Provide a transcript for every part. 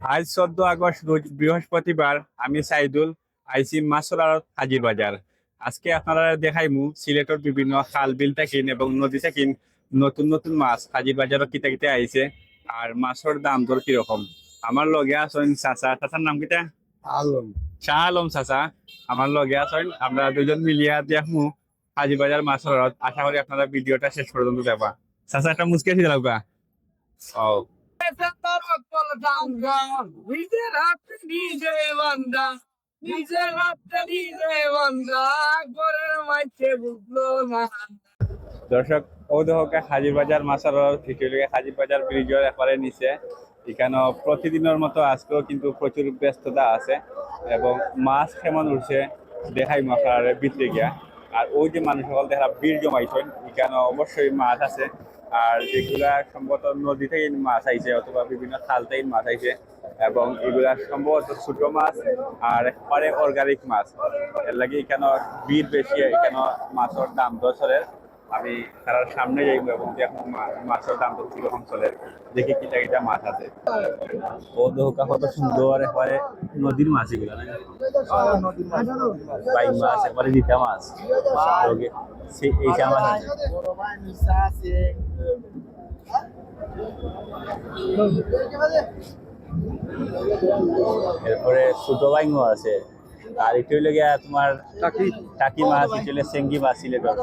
আজ চোদ্দ আগস্ট রোজ বৃহস্পতিবার আমি সাইদুল আইসি মাসলার হাজির বাজার। আজকে আপনারা দেখাইমু সিলেটের বিভিন্ন খাল বিল থাকিন এবং নদী থাকিন নতুন নতুন মাছ হাজির বাজারও কিতা কিতা আইছে আর মাছের দাম দর কীরকম। আমার লগে আছেন চাচা। চাচার নাম কিতা? আলম। শাহ আলম চাচা। আমার লগে আছেন। আমরা দুজন মিলিয়া দেখমু হাজির বাজার মাছের আশা করি আপনারা ভিডিওটা শেষ পর্যন্ত দেখবা। চাচা একটা মুসকে লাগবা? ও নিজের হাতে নিজে বান্দা, নিজের হাতে নিজে বান্দা ঘরের মাইছে বুঝলো না। দর্শক, ও দহকে হাজির বাজার মাছের ভিডিওটিকে হাজির বাজার ব্রিজের একবারে নিচে এখানে প্রতিদিনের মতো আজকেও কিন্তু প্রচুর ব্যস্ততা আছে এবং মাছ কেমন উঠছে দেখাই মাখার ভিতরে গিয়া আর ওই যে মানুষ সকল দেখা ভিড় জমাইছেন এখানে অবশ্যই মাছ আছে। আর যেগুলা সম্ভবত নদী থেকে মাছ আইছে অথবা বিভিন্ন খাল থেকে মাছ আইছে এবং এগুলা সম্ভবত ছোট মাছ আর একবারে অর্গানিক মাছ। এর লাগে এখানে ভিড় বেশি এখানে মাছের দাম দশরের আমি তার সামনে যাইব এবং মা- মাছের দাম তো কীরকম চলে দেখি কিটা কিটা মাছ আছে। ও দোকা কত সুন্দর একবারে নদীর মাছ এগুলো না? মাছ একবারে জিতা মাছ। এইটা মাছ আছে। এরপরে ছোট বাইঙ্গ আছে। আর একটু হইলে গিয়া তোমার টাকি। মাছ একটু হইলে সেঙ্গি মাছ সিলেটর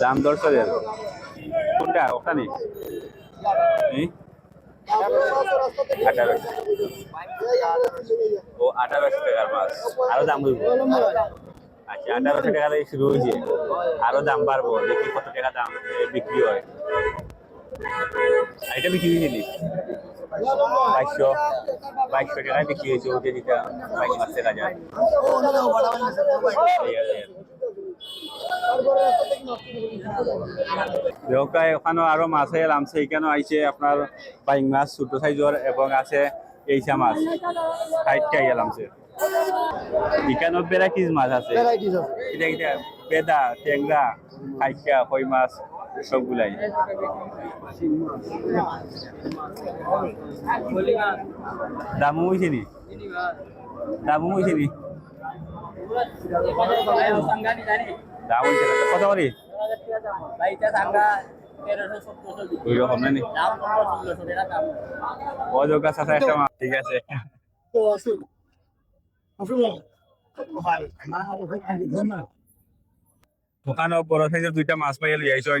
দাম দর চলে কোনটা? ওখানে ও, আঠারোশো টাকার মাছ। আরও দাম হইব আচ্ছা আঠারোশো টাকা শুরু হয়েছে। আরও দাম বাড়বো। দেখি কত টাকা দাম বিক্রি হয়। এটা বিক্রি হয়েছিলি বাইশশো বাইশশো টাকায় বিক্রি হয়েছে ওটা যেটা বাইশ মাস দেখা যায় ঠিক আছে। দেহকায় ওখানে আরও মাছ আইছে আপনার বাইং মাছ ছোট সাইজর এবং আছে এইসা মাছ ষাটটা আইল আমছে এখানে ভ্যারাইটিস মাছ আছে। বেদা টেংরা খাইকা কই মাছ সবগুলাই। দামও হয়েছে নি? দামও হয়েছে নি? দাম হয়েছে কত করে? ঠিক আছে। দোকানে বড় সাইজের দুইটা মাছ পাই লই আইছন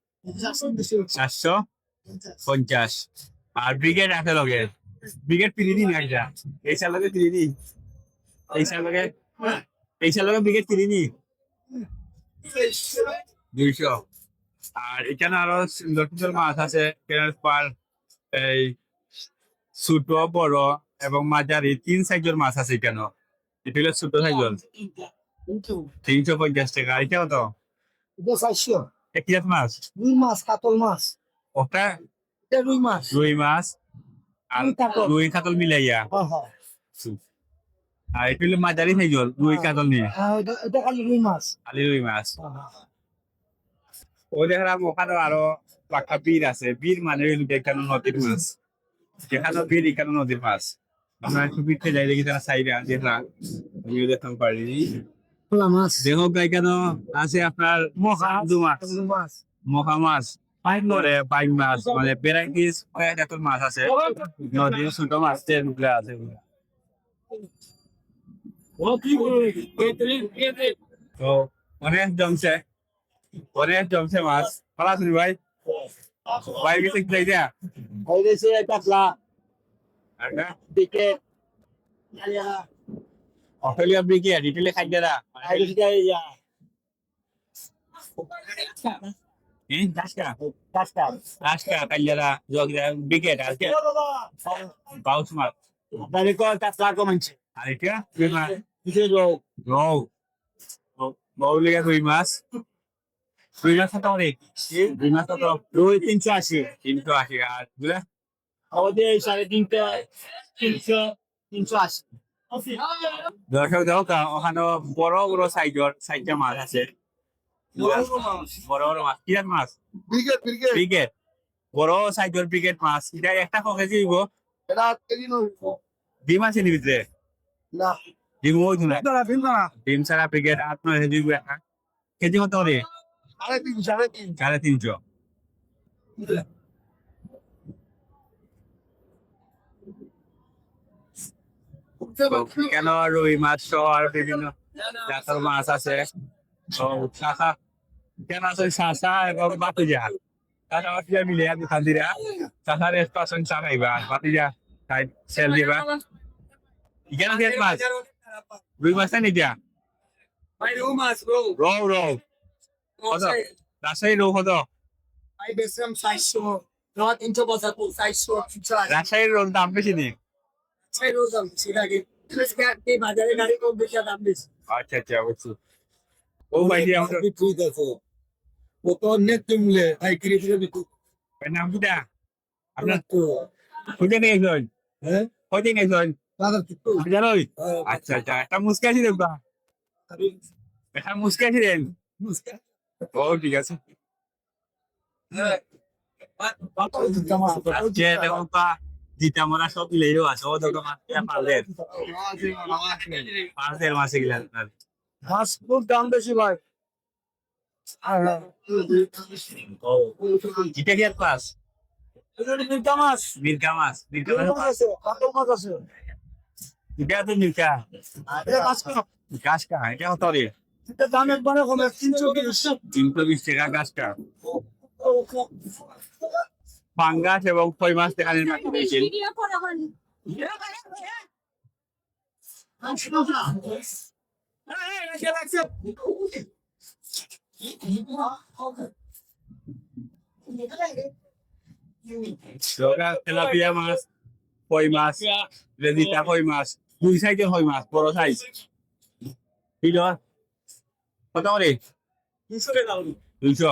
চারশো পঞ্চাশ। আর ব্রিগেড আছে লগে ব্রিগেড পিলি দিন একটা এই সাল এই সাল লগে এই সাল ব্রিগেড দুইশো। আর এখানে আরও সুন্দর সুন্দর মাছ আছে। এখানে পার এই ছোট, বড় এবং মাঝারি তিন সাইজের মাছ আছে এখানে এটা হলো ছোট সাইজের। তিনশো পঞ্চাশ টাকা। এটা কত? এক জাত মাছ? রুই মাছ কাতল মাছ। ওটা রুই মাছ। রুই মাছ আর রুই কাতল। মিলাইয়া। হ্যাঁ হ্যাঁ। আর এটা হলো মাঝারি সাইজের রুই কাতল নিয়ে। হ্যাঁ, এটা- খালি রুই মাছ। খালি রুই মাছ। হ্যাঁ, হ্যাঁ। ও দেখলাম ওখানে আরও পাকা বীর আছে। বীর মানে এখানে নদীর মাছ। যেখানে বীর এখানে নদীর মাছ। আমরা একটু বীরতে যাই দেখি তারা সাইডে দেখলাম আমিও দেখতাম পারিনি খোলা মাছ। দেখো কেন আছে আপনার মাছ। মহা মাছ। পরে বাইক মাছ। মানে ভ্যারাইটিস কয়েক জাতের মাছ আছে। নদীর ছোট মাছ তেলগুলো আছে তো অনেক জমছে। অনেক জমছে মাছ। ভালো আছেন ভাই। ভাই গেছে কি দিয়া? কাতলা একটা দিকে অস্ট্রেলিয়া ব্রিকে ডিটেলে খাই দেরা কি? তিনশো আশি। তিনশো আশি। আর আমাদের সাড়ে তিনটা তিনশো তিনশো আশি। দর্শক দেখো ওখানে বড় বড় সাইজর সাইজটা মাছ আছে। বড় বড় মাছ। কিরাট মাছ। Brigade brigade. ব্রিগেড। বড় সাইজর ব্রিগেড মাছ। এটা একটা ককে দিব এটা কেজি নয় ডিম আছে নি ভিতরে? না। ডিম ওই না দাঁড়া দিন না। ডিম ছাড়া ব্রিগেড আট নয় কেজি একটা। কেজি কত করে? সাড়ে তিন সাড়ে তিন সাড়ে তিনশো। কেন রুই মাছ সহ আর বিভিন্ন জাতের মাছ আছে? তো শাখা কেন আছে শাসা এবং বাতুজা শাসা বাতুজা মিলে দোকান দিরা? শাসা রেস্ট পার্সেন্ট চা খাইবা বাতুজা খাই সেল দিবা। কেন দিয়ে মাছ? রুই মাছ নাই দিয়া? রৌ মাছ রৌ রৌ রৌ কত? রাজশাহী রৌ কত? রাজশাহীর রোল দাম বেশি নি ছয় রোজ দাম বাজারে গাড়ি কম বেশি দাম বেশি আচ্ছা আচ্ছা বুঝছি ও ভাই দিয়ে বিক্রি দেখো। ও তো অনেক তুমলে ভাই কিরে কিরে বিক্রি নাম কিটা আপনার তো কোথায় নিয়ে গেছেন হ্যাঁ? নিয়ে জানোই আচ্ছা আচ্ছা একটা মুসকে আছে দেখবা। একটা মুসকে আছে দেন। ও ঠিক আছে। যে দেখুন পা জিতা মরা সব মিলেও আছে। ও দেখো মাছ পারলেন পারলেন মাসে গেলেন মাছ খুব দাম বেশি ভাই। জিতে গিয়ে পাস মির্কা মাছ। মির্কা মাছ। মির্কা মাছ মাছ আছে কাতল মাছ আছে। এটা তো এটা মাছ কম কা এটা কত রে এটা দাম একবারে কমে তিনশো তিনশো বিশ টাকা গাছটা পাঙ্গাস এবং কই মাছ বাকি পেয়েছেন। তেলাপিয়া মাছ কই মাছ রেজিটা কই মাছ দুই সাইজের কই মাছ বড় সাইজ কত করে দুইশো।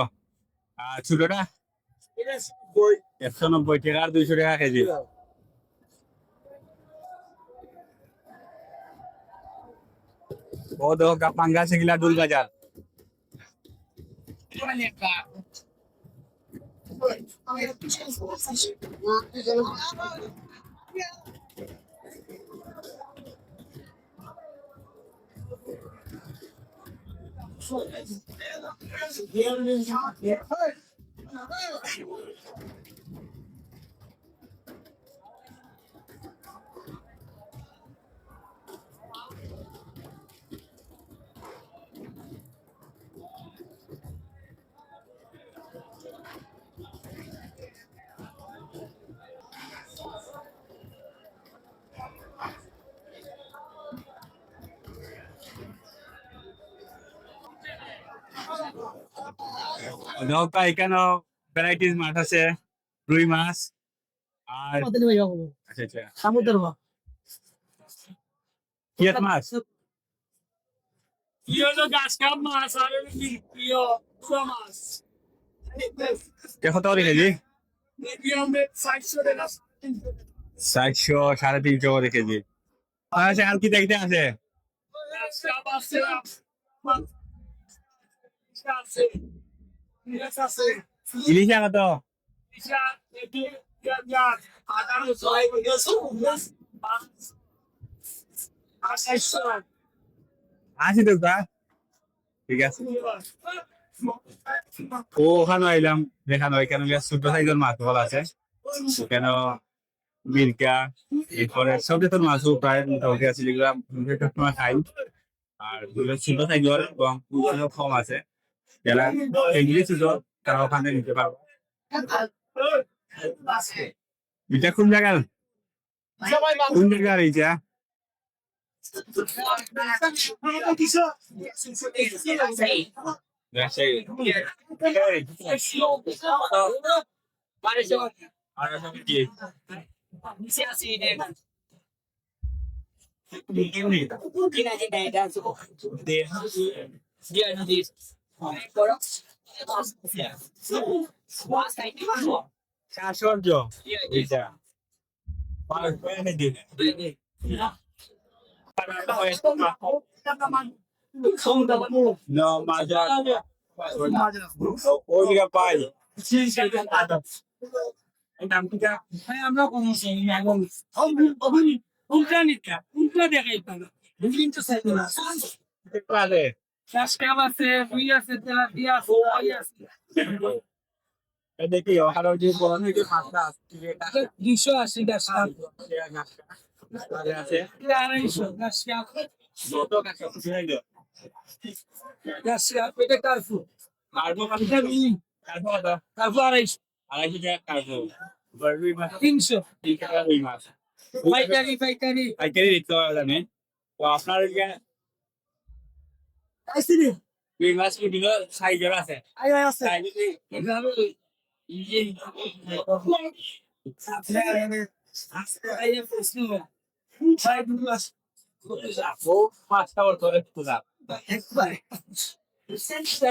আর ছোটটা? একশো নব্বই টাকা আর দুইশো টাকা কেজি। ও দেখো পাঙ্গা সেগুলা দুল বাজার। দেখো এখানে ভ্যারাইটিস মাছ আছে রুই মাছ আর আচ্ছা আচ্ছা। সমুদ্র মাছ। কিয়াত মাছ? প্রিয় গাছ কাপ মাছ আর প্রিয় কুয়া মাছ। দেখো তো কেজি চারশো সাড়ে তিনশো করে কেজি আচ্ছা আর কি দেখতে আছে? আছে। ইলিশা কত? আশি টাকা ঠিক আছে। ও, ওখানে আইলাম। দেখানো এখানে ছোট সাইজের মাছ বল আছে। কেন? মির্কা এরপরে সব জাতের মাছও প্রায় মোটামুটি আছে যেগুলো খাই। আর ছোট সাইজের এবং কম আছে। যারা এগুলি ছোট তারা ওখানে নিতে পারবে এটা কোন জায়গার সবাই কোন জায়গার এইটা রাজশাহী বাড়িতে শাসর্য এটা আমরা কোন এখন উল্টা নিকা উল্টা দেখাই পাবো কিন্তু সাইকেল আছে, রুই আছে, তেলাপিয়া আছে, ওই আছে। দেখি ওখানে যে বলন আসছে দুশো আশি আছে আড়াইশো দিও গাছকাম এটা কার্ফু কার্বো এটা মিলি কার্ফু আড়াইশো আড়াইশো টাকা কার্বো তিনশো পাইকারি পাইকারি পাইকারি আপনার মাছ কি দিল সাইজের আছে। আই আই আছে।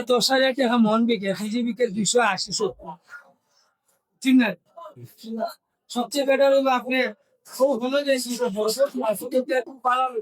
দশ হাজার টাকা মন বিকে কেজি বিকে দুশো আশি সত্তর ঠিক না সবচেয়ে বেটার হলো আপনি ও হলো যে পালাবে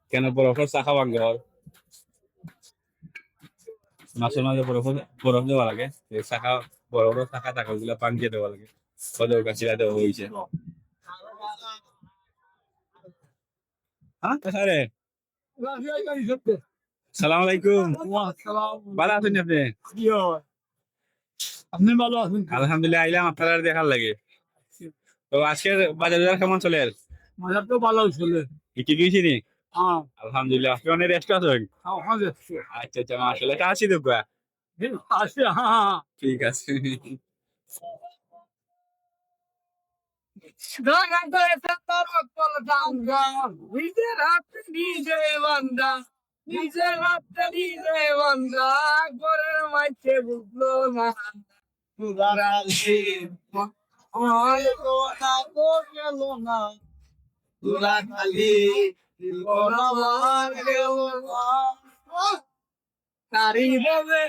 কেন বরফের চাকা ভাঙ্গে হয়? মাছের মাঝে বরফ বরফ দেওয়া লাগে। চাকা বড় বড় চাকা টাকা ওগুলো পাঙ্কিয়ে দেওয়া লাগে। ওদের কাছে দেওয়া হয়েছে। হ্যাঁ সালাম আলাইকুম। ভালো আছেন আপনি? আপনি ভালো আছেন? আলহামদুলিল্লাহ আইলাম আপনার দেখার লাগে। তো আজকের বাজার বাজার কেমন চলে? মজা তো ভালো ছিল কি গিয়েছি নি হ্যাঁ আলহামদুলিল্লাহ। আপনি রেস্ট আছেন হ্যাঁ আচ্ছা আচ্ছা মাসাল্লাহ এটা আসি দেখবা হ্যাঁ ঠিক আছে। নিজের হাতে নিজে বান্দা নিজের হাতে নিজে বান্দা। ঘরের মাঝে বুঝলো না। গেল খালি তারি হবে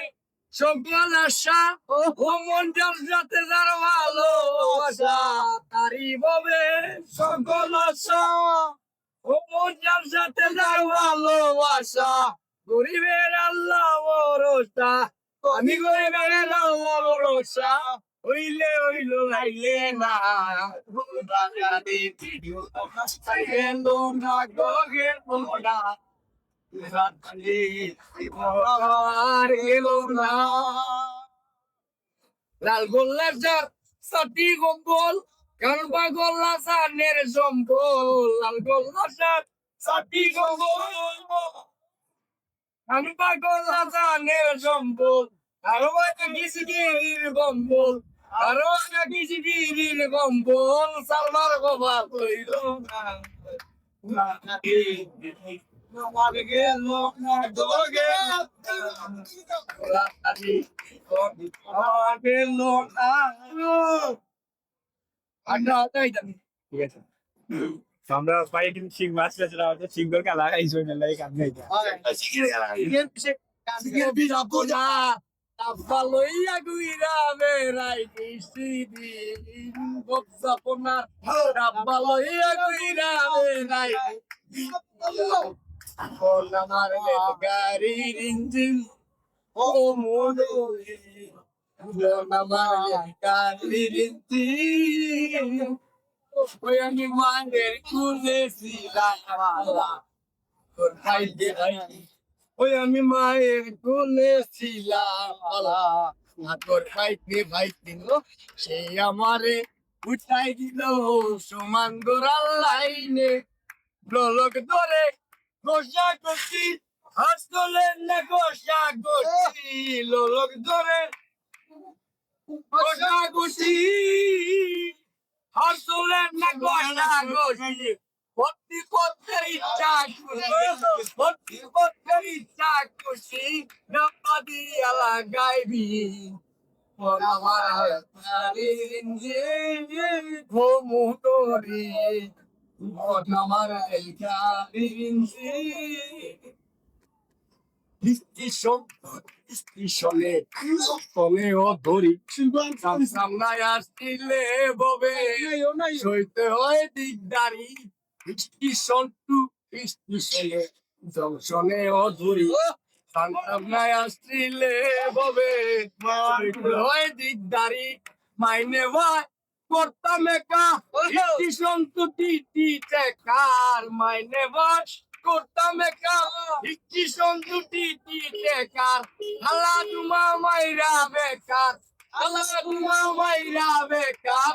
সকল আশা ও মন যাতে যার ভালোবাসা তারি হবে সকল আশা ও মন যাতে যার ভালোবাসা গরিবের আল্লাহ ভরসা, আমি গরিবের আল্লাহ ভরসা। হইলে হইল লাইলে না বাঙালি ভিডিও গেল না গো গেল না। লাল গোল্লার যার সাটি গম্বল কারবা গোল্লা সানের সম্বল লাল গোল্লা যার সাটি গম্বল। কারবা গোল্লা সানের সম্বল আরও একটা কিসিগির আরও একটা কিসিগির গম্বল সালমার ঠিক আছে আমরা পাই কিন্তু শিং মাছ বেচরা হচ্ছে শিং করে কালা না লাই কাম খাইছো Tapaloia guira boksa ponar Tapaloia guira verai Kola marle gari rinjin O mono Kola marle gari rinjin Oya ni mande kule sila Kon hai de hai ওই আমি মায়ের কোলে ছিলাম আলা আতর খাইতে ভাইতে সে আমারে উঠাই দিল সমান গোড়াল লাইনে। ব্লক ধরে গোসা করছি হাসলেন না গোসা করছি লোলক ধরে গোসা করছি হাসলেন না গোসা করছি ভর্তি করতে ইচ্ছা করছি নপাদি আলা গাইবি ঘুমুটরি আমার সামনায় আসছিলে ববে সইতে হয় দিকদারি স্টেশন টু স্টেশনে জংশনে ও! ধরি সামনায় আসছিলে ববে হয় দিকদারি মাইনে ভাই করতাম একা স্টেশন টু টিটি টেকার মাইনে ভাই করতাম একা স্টেশন টু টিটি টেকার আল্লাহ তোমা মাইরা বেকার আল্লাহ তোমা মাইরা বেকার।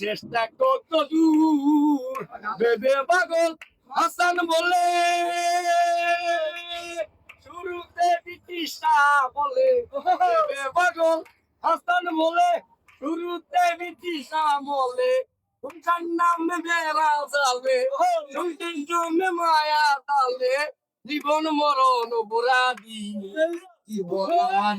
চেষ্টা কত দূর। বেবে পাগল হাসান বলে, শুরুতে বিটিশা বলে বেবে পাগল হাসান বলে, শুরুতে বিটিশা বলে তোমার নামে বেড়া যাবে শুনতেন জমে মায়া তালে, জীবন মরণ বুড়াদি জীবন